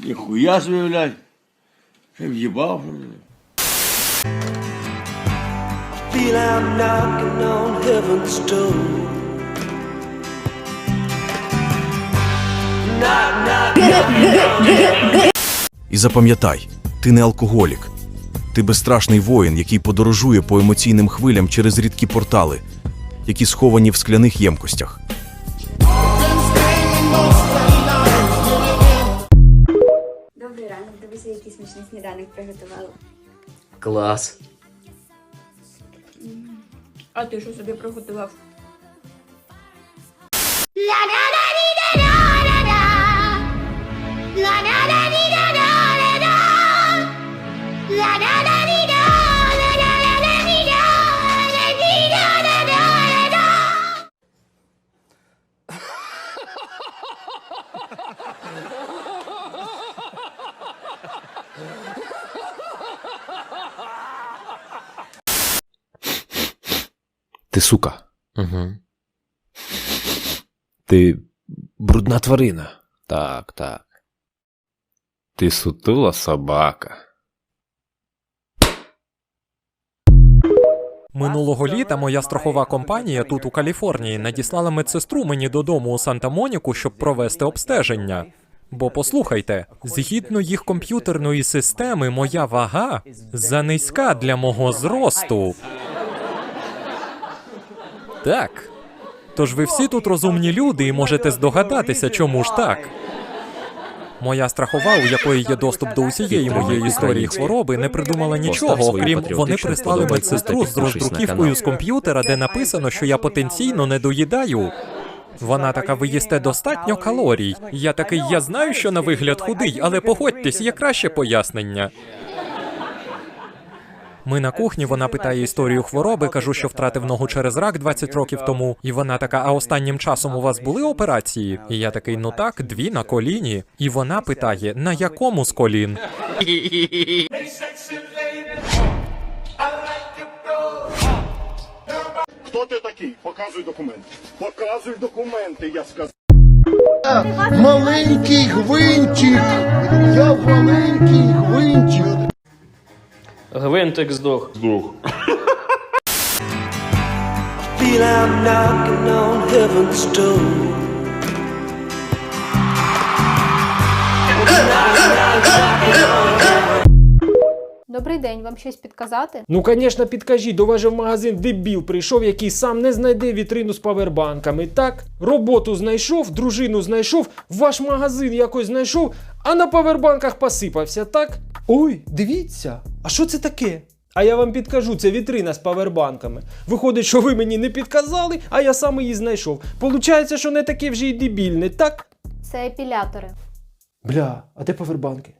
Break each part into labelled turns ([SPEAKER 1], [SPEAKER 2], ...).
[SPEAKER 1] Ніхуя собі, блядь. Ще в'їбав.
[SPEAKER 2] Feel I'm knocking on heaven's door. Knock, knock.
[SPEAKER 3] І запам'ятай, ти не алкоголік. Ти безстрашний воїн, який подорожує по емоційним хвилям через рідкі портали, які сховані в скляних ємкостях.
[SPEAKER 4] Який смачний сніданок приготувала.
[SPEAKER 5] Клас.
[SPEAKER 4] А ти що собі приготував?
[SPEAKER 6] Ти сука.
[SPEAKER 5] Угу.
[SPEAKER 6] Ти брудна тварина. Так, так. Ти сутула собака.
[SPEAKER 7] Минулого літа моя страхова компанія тут у Каліфорнії надіслала медсестру мені додому у Санта-Моніку, щоб провести обстеження. Бо послухайте, згідно їх комп'ютерної системи, моя вага занизька для мого зросту. Так. Тож ви всі тут розумні люди і можете здогадатися, чому ж так. Моя страхова, у якої є доступ до усієї моєї історії хвороби, не придумала нічого, окрім вони прислали медсестру з роздруківкою з комп'ютера, де написано, що я потенційно не доїдаю. Вона така, ви їсте достатньо калорій. Я такий, я знаю, що на вигляд худий, але погодьтесь, є краще пояснення. Ми на кухні, вона питає історію хвороби, кажу, що втратив ногу через рак 20 років тому. І вона така: а останнім часом у вас були операції? І я такий, ну так, дві на коліні. І вона питає: на якому з колін?
[SPEAKER 8] Хто ти такий? Показуй документи. Показуй документи, я сказав.
[SPEAKER 9] Маленький гвинтик. Я маленький гвинтик.
[SPEAKER 5] Гвинтик здох.
[SPEAKER 2] Feel I'm knocking on heaven's door.
[SPEAKER 10] Добрий день, вам щось підказати?
[SPEAKER 11] Ну, звісно, підкажіть, до вас же в магазин дебіл прийшов, який сам не знайде вітрину з павербанками. Так, роботу знайшов, дружину знайшов, ваш магазин якось знайшов, а на павербанках посипався, так? Ой, дивіться, а що це таке? А я вам підкажу, це вітрина з павербанками. Виходить, що ви мені не підказали, а я сам її знайшов. Получається, що не таке вже й дебільне, так?
[SPEAKER 10] Це епілятори.
[SPEAKER 11] Бля, а де павербанки?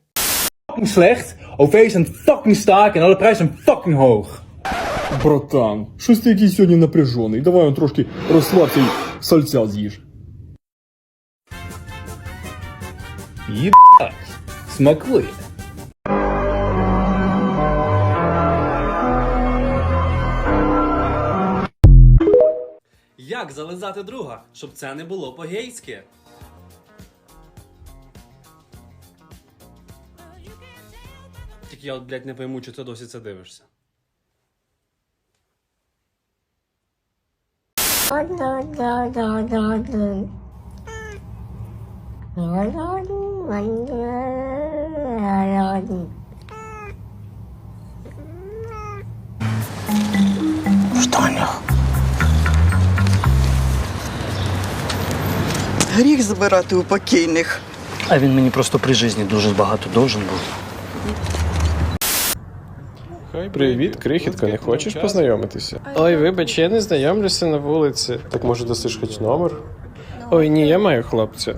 [SPEAKER 9] Slecht. OV's zijn fucking sterk en alle prijzen zijn fucking hoog.
[SPEAKER 8] Братан, щось ти якийсь сьогодні напряжений. Давай он трошки розслабся і сальця з'їж.
[SPEAKER 9] Єбать. Смакує.
[SPEAKER 5] Як зализати друга, щоб це не було по-гейськи? Тільки я блядь, не пойму, чи ти досі це дивишся.
[SPEAKER 12] Гріх забирати у покійних.
[SPEAKER 5] А він мені просто при житті дуже багато должен був.
[SPEAKER 8] Привіт, крихітка, не хочеш познайомитися? Ой, вибач, я не знайомлюся на вулиці. Так може дасиш хоч номер? Ой, ні, я маю хлопця.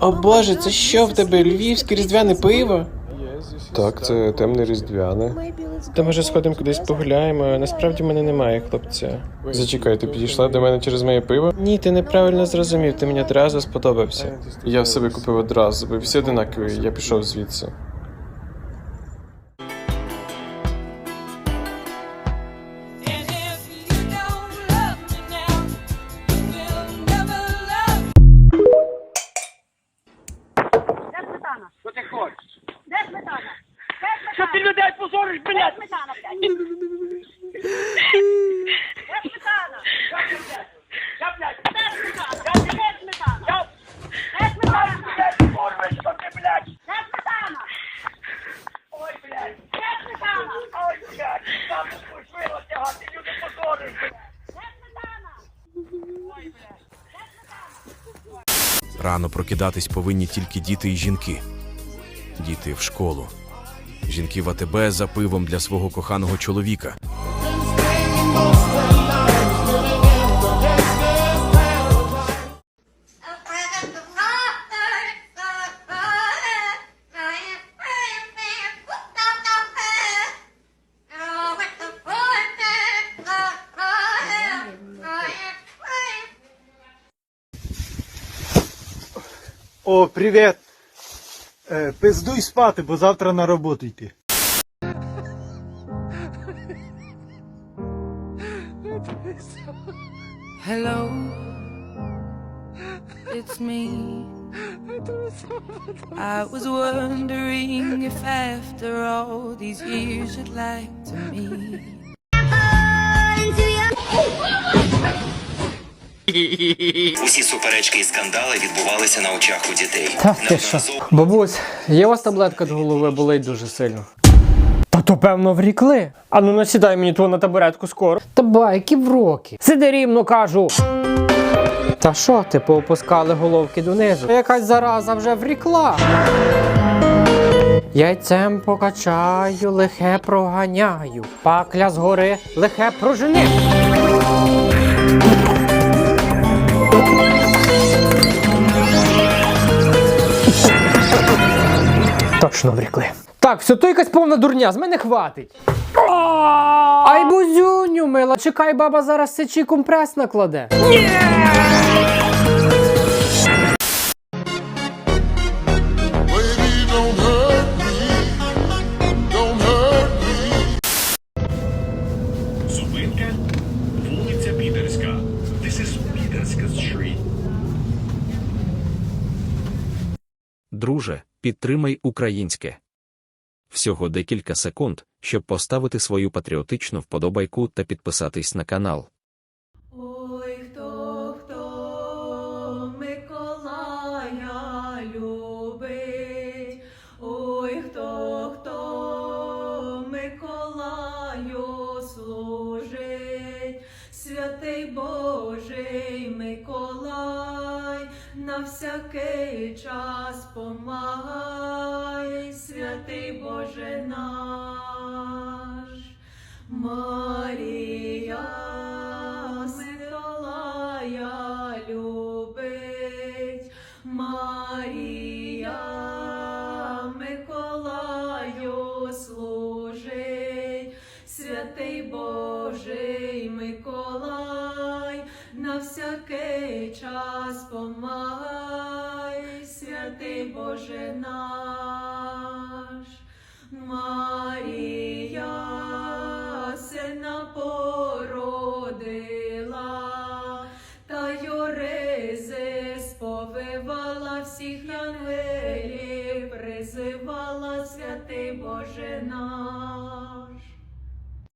[SPEAKER 8] О боже, це що в тебе? Львівське різдвяне пиво? Так, це темне різдвяне. Та може сходимо кудись погуляємо. Насправді в мене немає, хлопця. Зачекай, ти підійшла до мене через моє пиво? Ні, ти неправильно зрозумів. Ти мені одразу сподобався. Я в себе купив одразу, бо всі одинакові. Я пішов звідси. Де сметана?
[SPEAKER 2] Що ти хочеш? Де сметана? Людей позориш, блядь!
[SPEAKER 3] Рано прокидатись повинні тільки діти і жінки. Діти в школу. Жінки в АТБ за пивом для свого коханого чоловіка.
[SPEAKER 2] О, привіт! Е, пиздуй спати, бо завтра на роботу йти.
[SPEAKER 13] Hello, it's me. I was wondering if after all these years you'd like to meet.
[SPEAKER 14] Усі суперечки і скандали відбувалися на очах у дітей.
[SPEAKER 15] Та ти що? Бабусь, є у вас таблетка до голови болить дуже сильно. Та то певно врікли. А ну насідай мені ту на табуретку скоро. Та ба, які вроки. Сиди рівно кажу. Та що ти поопускали головки донизу? Якась зараза вже врікла. Яйцем покачаю, лихе проганяю. Пакля згори, лихе прожени. Точно врікли. Так, все то якась повна дурня, з мене хватить. Ай, бузюню, мила, чекай, баба зараз сечі компрес накладе.
[SPEAKER 3] Зупинка вулиця Підерська. This is Підерська Street.
[SPEAKER 16] Друже, підтримай українське. Всього декілька секунд, щоб поставити свою патріотичну вподобайку та підписатись на канал.
[SPEAKER 13] Ой, хто, хто Миколая любить, ой, хто, хто Миколаю служить, святий Божий Миколай, на всякий час святий Боже наш. Марія Миколая любить, Марія Миколаю служить, святий Божий Миколай, на всякий час помагай, святий Боже наш. não